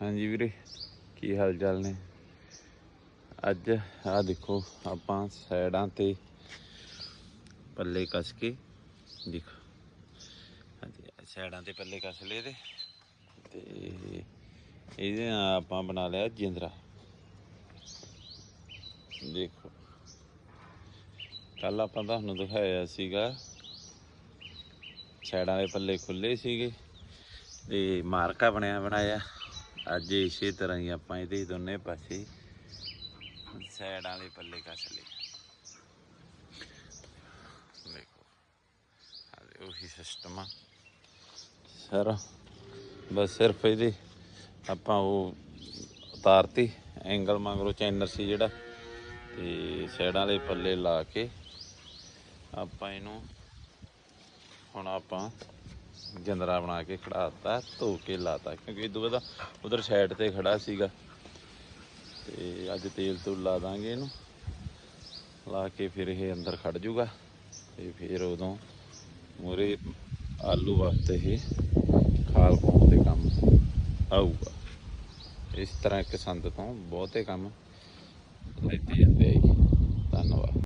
ਹਾਂਜੀ ਵੀਰੇ, ਕੀ ਹਾਲ ਚਾਲ ਨੇ? ਅੱਜ ਆ ਦੇਖੋ, ਆਪਾਂ ਸਾਈਡਾਂ ਤੇ ਪੱਲੇ ਕੱਸ ਕੇ ਦੇਖੋ। ਹਾਂਜੀ, ਸਾਈਡਾਂ ਤੇ ਪੱਲੇ ਕੱਸ ਲਏ ਤੇ ਤੇ ਇਹਦੇ ਨਾਲ ਆਪਾਂ ਬਣਾ ਲਿਆ ਜਿੰਦਰਾ। ਦੇਖੋ। ਕੱਲ ਆਪਾਂ ਤੁਹਾਨੂੰ ਦਿਖਾਇਆ ਸੀਗਾ, ਸਾਈਡਾਂ ਦੇ ਪੱਲੇ ਖੁੱਲੇ ਸੀਗੇ ਤੇ ਮਾਰਕਾ ਬਣਿਆ ਬਣਾਇਆ ਅੱਜ ਇਸੇ ਤਰ੍ਹਾਂ ਹੀ ਆਪਾਂ ਇਹਦੇ ਦੋਨੇ ਪਾਸੇ ਸਾਈਡਾਂ ਦੇ ਪੱਲੇ ਕੱਸ ਲਏ। ਦੇਖੋ ਆ ਉਹੀ ਸਿਸਟਮ ਆ। ਸਰ, ਬਸ ਸਿਰਫ ਇਹਦੇ ਆਪਾਂ ਉਹ ਉਤਾਰਤੀ ਐਂਗਲ ਮੰਗਰੋ ਚੈਨਰ ਸੀ ਜਿਹੜਾ। ਤੇ ਸਾਈਡਾਂ ਦੇ ਪੱਲੇ ਲਾ ਕੇ ਆਪਾਂ ਇਹਨੂੰ ਹੁਣ ਆਪਾਂ ਜੰਦਰਾ ਬਣਾ ਕੇ ਖੜਾਤਾ ਧੋ ਕੇ ਲਾਤਾ, ਕਿਉਂਕਿ ਇਦੋਂ ਦਾ ਉਧਰ ਸਾਈਡ ਤੇ ਖੜਾ ਸੀਗਾ। ਤੇ ਅੱਜ ਤੇਲ ਤੂਲ ਲਾ ਦਾਂਗੇ ਇਹਨੂੰ। ਲਾ ਕੇ ਫਿਰ ਇਹ ਅੰਦਰ ਖੜ ਜੂਗਾ। ਤੇ ਫਿਰ ਉਦੋਂ ਮੂਰੇ ਆਲੂ ਵਾਸਤੇ ਇਹ ਖਾਲ ਪਾਉਣ ਦੇ ਕੰਮ ਆਊਗਾ। ਇਸ ਤਰ੍ਹਾਂ ਇੱਕ ਸੰਦ ਤੋਂ ਬਹੁਤੇ ਕੰਮ ਲੈਤੇ ਜਾਂਦੇ ਆ ਧੰਨਵਾਦ।